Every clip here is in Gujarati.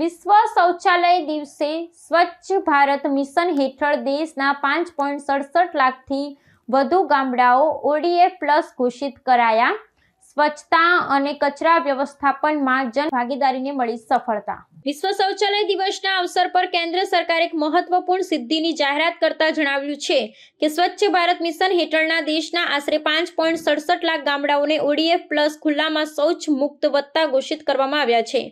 વિશ્વ શૌચાલય દિવસે સ્વચ્છ ભારત મિશન હેઠળ દેશના પાંચ પોઈન્ટ સડસઠ લાખથી વધુ ગામડાઓ ઓડીએફ પ્લસ ઘોષિત કરાયા. સ્વચ્છતા અને કચરા વ્યવસ્થાપનમાં જન ભાગીદારીને મળી સફળતા. વિશ્વ શૌચાલય દિવસના અવસર પર કેન્દ્ર સરકારે એક મહત્વપૂર્ણ સિદ્ધિની જાહેરાત કરતા જણાવ્યું છે કે સ્વચ્છ ભારત મિશન હેઠળના દેશના આશરે પાંચ પોઈન્ટ સડસઠ લાખ ગામડાઓને ઓડીએફ પ્લસ ખુલ્લામાં શૌચ મુક્ત વત્તા ઘોષિત કરવામાં આવ્યા છે.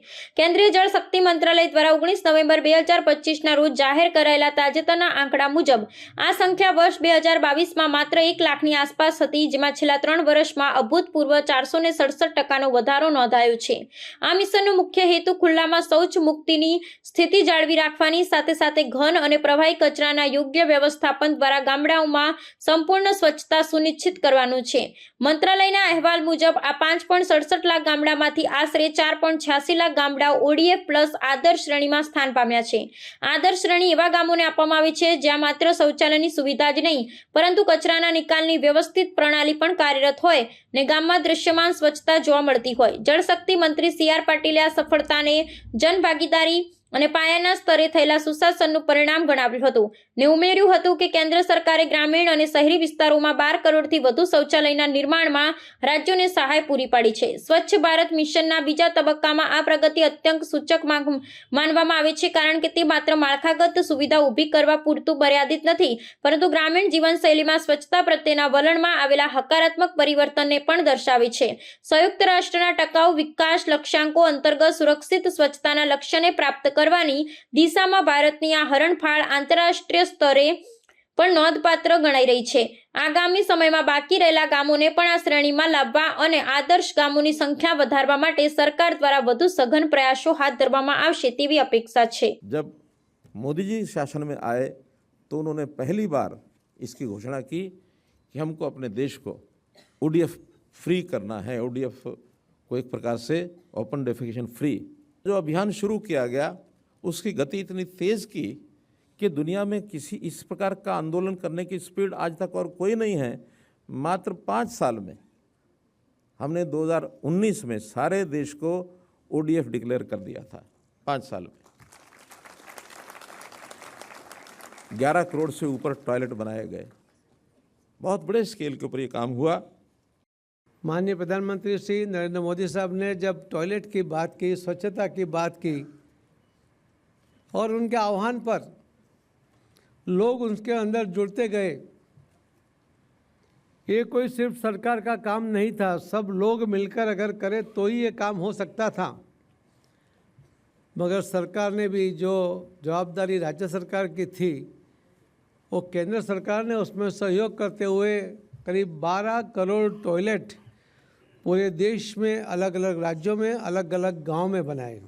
કેન્દ્રીય જળ શક્તિ મંત્રાલય દ્વારા ઓગણીસ નવેમ્બર બે હજાર પચીસના રોજ જાહેર કરાયેલા તાજેતરના આંકડા મુજબ, આ સંખ્યા વર્ષ બે હજાર બાવીસમાં માત્ર એક લાખની આસપાસ હતી, જેમાં છેલ્લા ત્રણ વર્ષમાં અભૂતપૂર્વ ચારસો ને સડસઠ ટકાનો વધારો નોંધાયો છે. આ મિશનનો મુખ્ય હેતુ ખુલ્લામાં શૌચ મુક્તિની સ્થિતિ જાળવી રાખવાની સાથે સાથે ઘન અને પ્રવાહી કચરાના યોગ્ય વ્યવસ્થાપન દ્વારા ગામડાઓમાં સંપૂર્ણ સ્વચ્છતા સુનિશ્ચિત કરવાનું છે. મંત્રાલયના અહેવાલ મુજબ આ પાંચ પોઈન્ટ સડસઠ લાખ ગામડામાંથી આશરે ચાર પોઈન્ટ છ્યાસી લાખ ગામડાઓ ઓડીએફ પ્લસ આદર્શ શ્રેણીમાં સ્થાન પામ્યા છે. આદર્શ શ્રેણી એવા ગામોને આપવામાં આવી છે જ્યાં માત્ર શૌચાલયની સુવિધા જ નહીં, પરંતુ કચરાના નિકાલની વ્યવસ્થિત પ્રણાલી પણ કાર્યરત હોય ને ગામમાં દ્રશ્યમાન સ્વચ્છતા જોવા મળતી હોય. જળશક્તિ મંત્રી સી આર પાટીલે આ સફળતાને જનભાગીદારી અને પાયાના સ્તરે થયેલા સુશાસનનું પરિણામ ગણાવ્યું હતું. ને ઉમેર્યું હતું કે કેન્દ્ર સરકારે ગ્રામીણ અને શહેરી વિસ્તારોમાં બાર કરોડથી વધુ શૌચાલયના નિર્માણમાં રાજ્યોને સહાય પૂરી પાડી છે. સ્વચ્છ ભારત મિશનના બીજા તબક્કામાં આ પ્રગતિ અત્યંત સૂચક માનવામાં આવે છે કારણ કે તે માત્ર માળખાગત સુવિધા ઊભી કરવા પૂરતું મર્યાદિત નથી, પરંતુ ગ્રામીણ જીવનશૈલીમાં સ્વચ્છતા પ્રત્યેના વલણમાં આવેલા હકારાત્મક પરિવર્તનને પણ દર્શાવે છે. સંયુક્ત રાષ્ટ્રના ટકાઉ વિકાસ લક્ષ્યાંકો અંતર્ગત સુરક્ષિત સ્વચ્છતાના લક્ષ્યને પ્રાપ્ત કરવાની દિશામાં ભારતની આ હરણફાળ આંતરરાષ્ટ્રીય સ્તરે પણ નોંધપાત્ર ગણાઈ રહી છે આગામી સમયમાં બાકી રહેલા ગામોને પણ આ શ્રેણીમાં લાવવા અને આદર્શ ગામોની સંખ્યા વધારવા માટે સરકાર દ્વારા વધુ સઘન પ્રયાસો હાથ ધરવામાં આવશે તેવી અપેક્ષા છે जब मोदी जी शासन में आए तो उन्होंने पहली बार इसकी घोषणा की कि हमको अपने देश को ओडीएफ फ्री करना है ओडीएफ को एक प्रकार से ओपन डेफिकेशन फ्री जो अभियान शुरू किया गया उसकी गति इतनी तेज़ की कि दुनिया में किसी इस प्रकार का आंदोलन करने की स्पीड आज तक और कोई नहीं है, मात्र पाँच साल में। हमने 2019 में सारे देश को ओडीएफ डिक्लेयर कर दिया था, पाँच साल में। ग्यारह करोड़ से ऊपर टॉयलेट बनाए गए। बहुत बड़े स्केल के ऊपर ये काम हुआ। माननीय प्रधानमंत्री श्री नरेंद्र मोदी साहब ने जब टॉयलेट की बात की, स्वच्छता की बात की और उनके आह्वान पर लोग उनके अंदर जुड़ते गए। ये कोई सिर्फ़ सरकार का काम नहीं था, सब लोग मिलकर अगर करें तो ही ये काम हो सकता था। मगर सरकार ने भी जो जवाबदारी राज्य सरकार की थी, वो केंद्र सरकार ने उसमें सहयोग करते हुए करीब 12 करोड़ टॉयलेट पूरे देश में अलग अलग राज्यों में अलग अलग गाँव में बनाए